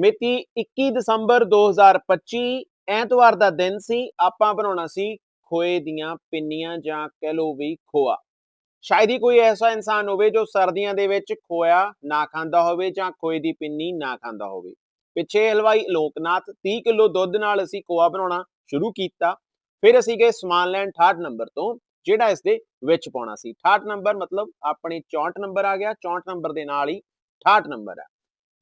ਮਿਤੀ 21 ਦਸੰਬਰ 2025 ਐਤਵਾਰ ਦਾ ਦਿਨ ਸੀ, ਆਪਾਂ ਬਣਾਉਣਾ ਸੀ ਖੋਏ ਦੀਆਂ ਪਿੰਨੀਆਂ ਜਾਂ ਕਹਿ ਲਓ ਵੀ ਖੋਆ। ਸ਼ਾਇਦ ਹੀ ਕੋਈ ਐਸਾ ਇਨਸਾਨ ਹੋਵੇ ਜੋ ਸਰਦੀਆਂ ਦੇ ਵਿੱਚ ਖੋਇਆ ਨਾ ਖਾਂਦਾ ਹੋਵੇ ਜਾਂ ਖੋਏ ਦੀ ਪਿੰਨੀ ਨਾ ਖਾਂਦਾ ਹੋਵੇ। ਪਿੱਛੇ ਹਲਵਾਈ ਲੋਕਨਾਥ 30 ਕਿਲੋ ਦੁੱਧ ਨਾਲ ਅਸੀਂ ਖੋਆ ਬਣਾਉਣਾ ਸ਼ੁਰੂ ਕੀਤਾ। ਫਿਰ ਅਸੀਂ ਗਏ ਸਮਾਨ ਲੈਣ 68 ਨੰਬਰ ਤੋਂ, ਜਿਹੜਾ ਇਸ ਦੇ ਵਿੱਚ ਪਾਉਣਾ ਸੀ। 68 ਨੰਬਰ ਮਤਲਬ ਆਪਣੇ 64 ਨੰਬਰ ਆ ਗਿਆ 64 ਨੰਬਰ ਦੇ ਨਾਲ ਹੀ 68 ਨੰਬਰ ਹੈ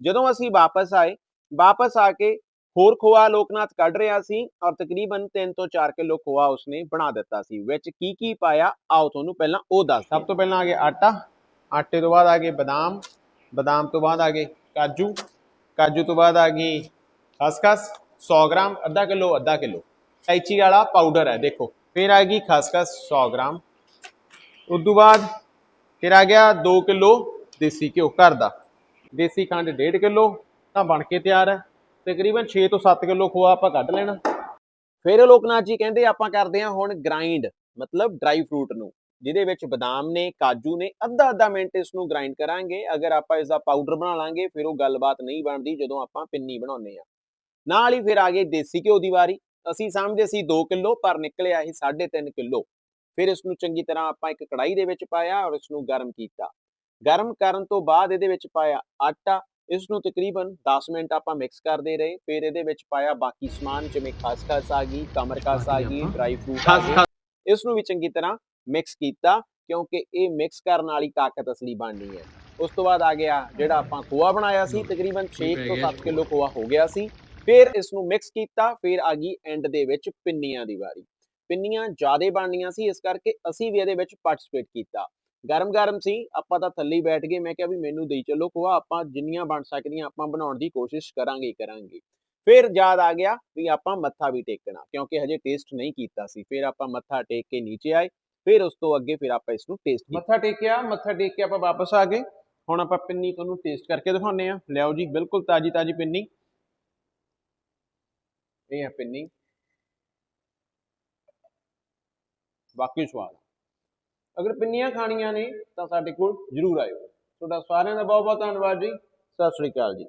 ਜਦੋਂ ਅਸੀਂ ਵਾਪਸ ਆਏ ਵਾਪਸ ਆ ਕੇ ਹੋਰ ਖੋਆ ਲੋਕਨਾਥ ਕੱਢ ਰਿਹਾ ਸੀ ਔਰ ਤਕਰੀਬਨ 3 ਤੋਂ 4 ਕਿਲੋ ਖੋਆ ਉਸਨੇ ਬਣਾ ਦਿੱਤਾ ਸੀ ਵਿੱਚ ਕੀ ਕੀ ਪਾਇਆ? ਆਓ ਤੁਹਾਨੂੰ ਪਹਿਲਾਂ ਉਹ ਦੱਸ ਸਭ ਤੋਂ ਪਹਿਲਾਂ ਆ ਗਿਆ ਆਟਾ ਆਟੇ ਤੋਂ ਬਾਅਦ ਆ ਗਏ ਬਦਾਮ ਬਦਾਮ ਤੋਂ ਬਾਅਦ ਆ ਗਏ ਕਾਜੂ ਕਾਜੂ ਤੋਂ ਬਾਅਦ ਆ ਗਈ ਖਸਖਸ 100 ਗ੍ਰਾਮ ਅੱਧਾ ਕਿਲੋ ਅੱਧਾ ਕਿਲੋ। ਇਲਾਇਚੀ ਵਾਲਾ ਪਾਊਡਰ ਹੈ ਦੇਖੋ ਫਿਰ ਆ ਗਈ ਖਸਖਸ 100 ਗ੍ਰਾਮ। ਉਸ ਤੋਂ ਬਾਅਦ ਫਿਰ ਆ ਗਿਆ 2 ਕਿਲੋ ਦੇਸੀ ਘਿਓ ਘਰ ਦਾ। ਦੇਸੀ ਖੰਡ 1.5 ਕਿਲੋ ਤਾਂ ਬਣ ਕੇ ਤਿਆਰ ਹੈ। ਤਕਰੀਬਨ 6 ਤੋਂ 7 ਕਿਲੋ ਖੋਆ ਆਪਾਂ ਕੱਢ ਲੈਣਾ। ਫਿਰ ਲੋਕਨਾਥ ਜੀ ਕਹਿੰਦੇ ਆਪਾਂ ਕਰਦੇ ਹਾਂ ਹੁਣ ਗ੍ਰਾਈਂਡ ਮਤਲਬ ਡਰਾਈ ਫਰੂਟ ਨੂੰ, ਜਿਹਦੇ ਵਿੱਚ ਬਦਾਮ ਨੇ, ਕਾਜੂ ਨੇ, ਅੱਧਾ ਅੱਧਾ ਮਿੰਟ ਇਸ ਨੂੰ ਗ੍ਰਾਈਂਡ ਕਰਾਂਗੇ। ਅਗਰ ਆਪਾਂ ਇਸ ਦਾ ਪਾਊਡਰ ਬਣਾ ਲਾਂਗੇ, ਫਿਰ ਉਹ ਗੱਲਬਾਤ ਨਹੀਂ ਬਣਦੀ ਜਦੋਂ ਆਪਾਂ ਪਿੰਨੀ ਬਣਾਉਂਦੇ ਆ ਨਾਲ ਹੀ ਫਿਰ ਆ ਗਏ ਦੇਸੀ ਘਿਓ ਦੀ ਵਾਰੀ। ਅਸੀਂ ਸਮਝਦੇ ਸੀ 2 ਕਿਲੋ, ਪਰ ਨਿਕਲਿਆ ਇਹ 3.5 ਕਿਲੋ। ਫਿਰ ਇਸ ਨੂੰ ਚੰਗੀ ਤਰ੍ਹਾਂ ਆਪਾਂ ਇੱਕ ਕੜਾਈ ਦੇ ਵਿੱਚ ਪਾਇਆ ਔਰ ਇਸ ਨੂੰ ਗਰਮ ਕੀਤਾ। ਗਰਮ ਕਰਨ ਤੋਂ ਬਾਅਦ ਇਹਦੇ ਵਿੱਚ ਪਾਇਆ ਆਟਾ ਇਸ ਨੂੰ ਤਕਰੀਬਨ 10 ਮਿੰਟ ਆਪਾਂ ਮਿਕਸ ਕਰਦੇ ਰਹੇ ਫਿਰ ਇਹਦੇ ਵਿੱਚ ਪਾਇਆ ਬਾਕੀ ਸਮਾਨ ਜਿਵੇਂ ਖਸਖਸ ਆ ਗਈ ਕਮਰਕਸ ਆ ਗਈ ਡਰਾਈ ਫਰੂਟ ਆ ਗਏ। ਇਸ ਨੂੰ ਵੀ ਚੰਗੀ ਤਰ੍ਹਾਂ ਮਿਕਸ ਕੀਤਾ ਕਿਉਂਕਿ ਇਹ ਮਿਕਸ ਕਰਨ ਵਾਲੀ ਤਾਕਤ ਅਸਲੀ ਬਣਨੀ ਹੈ। ਉਸ ਤੋਂ ਬਾਅਦ ਆ ਗਿਆ ਜਿਹੜਾ ਆਪਾਂ ਖੋਆ ਬਣਾਇਆ ਸੀ ਤਕਰੀਬਨ 6 ਤੋਂ 7 ਕਿਲੋ ਖੋਆ ਹੋ ਗਿਆ ਸੀ। ਫਿਰ ਇਸ ਨੂੰ ਮਿਕਸ ਕੀਤਾ ਫਿਰ ਆ ਗਈ ਐਂਡ ਦੇ ਵਿੱਚ ਪਿੰਨੀਆਂ ਦੀ ਵਾਰੀ। ਪਿੰਨੀਆਂ ਜ਼ਿਆਦੇ ਬਣਨੀਆਂ ਸੀ ਇਸ ਕਰਕੇ ਅਸੀਂ ਵੀ ਇਹਦੇ ਵਿੱਚ ਪਾਰਟਿਸਿਪੇਟ ਕੀਤਾ। ਗਰਮ ਗਰਮ ਸੀ, ਆਪਾਂ ਤਾਂ ਥੱਲੇ ਬੈਠ ਗਏ, ਮੈਂ ਕਿਹਾ ਵੀ ਮੈਨੂੰ ਦੇਈ ਚੱਲੋ ਖੋਆ, ਆਪਾਂ ਜਿੰਨੀਆਂ ਬਣ ਸਕਦੀਆਂ, ਆਪਾਂ ਬਣਾਉਣ ਦੀ ਕੋਸ਼ਿਸ਼ ਕਰਾਂਗੇ ਕਰਾਂਗੇ। ਫਿਰ ਯਾਦ ਆ ਗਿਆ ਵੀ ਆਪਾਂ ਮੱਥਾ ਵੀ ਟੇਕਣਾ, ਕਿਉਂਕਿ ਹਜੇ ਟੇਸਟ ਨਹੀਂ ਕੀਤਾ ਸੀ। ਫਿਰ ਆਪਾਂ ਮੱਥਾ ਟੇਕ ਕੇ ਨੀਚੇ ਆਏ, ਫਿਰ ਉਸ ਤੋਂ ਅੱਗੇ ਫਿਰ ਆਪਾਂ ਇਸ ਨੂੰ ਟੇਸਟ ਮੱਥਾ ਟੇਕਿਆ, ਮੱਥਾ ਟੇਕ ਕੇ ਆਪਾਂ ਵਾਪਸ ਆ ਗਏ। ਹੁਣ ਆਪਾਂ ਪਿੰਨੀ ਤੁਹਾਨੂੰ ਟੇਸਟ ਕਰਕੇ ਦਿਖਾਉਂਦੇ ਆ ਲਿਆਓ ਜੀ, ਬਿਲਕੁਲ ਤਾਜੀ ਤਾਜੀ ਪਿੰਨੀ। ਇਹ ਹੈ ਪਿੰਨੀ। ਬਾਕੀ ਸਵਾਦ ਅਗਰ ਪਿੰਨੀਆਂ ਖਾਣੀਆਂ ਨੇ ਤਾਂ ਸਾਡੇ ਕੋਲ ਜਰੂਰ ਆਇਓ। ਤੁਹਾਡਾ ਸਾਰਿਆਂ ਦਾ ਬਹੁਤ ਬਹੁਤ ਧੰਨਵਾਦ ਜੀ। ਸਤਿ ਸ੍ਰੀ ਅਕਾਲ ਜੀ।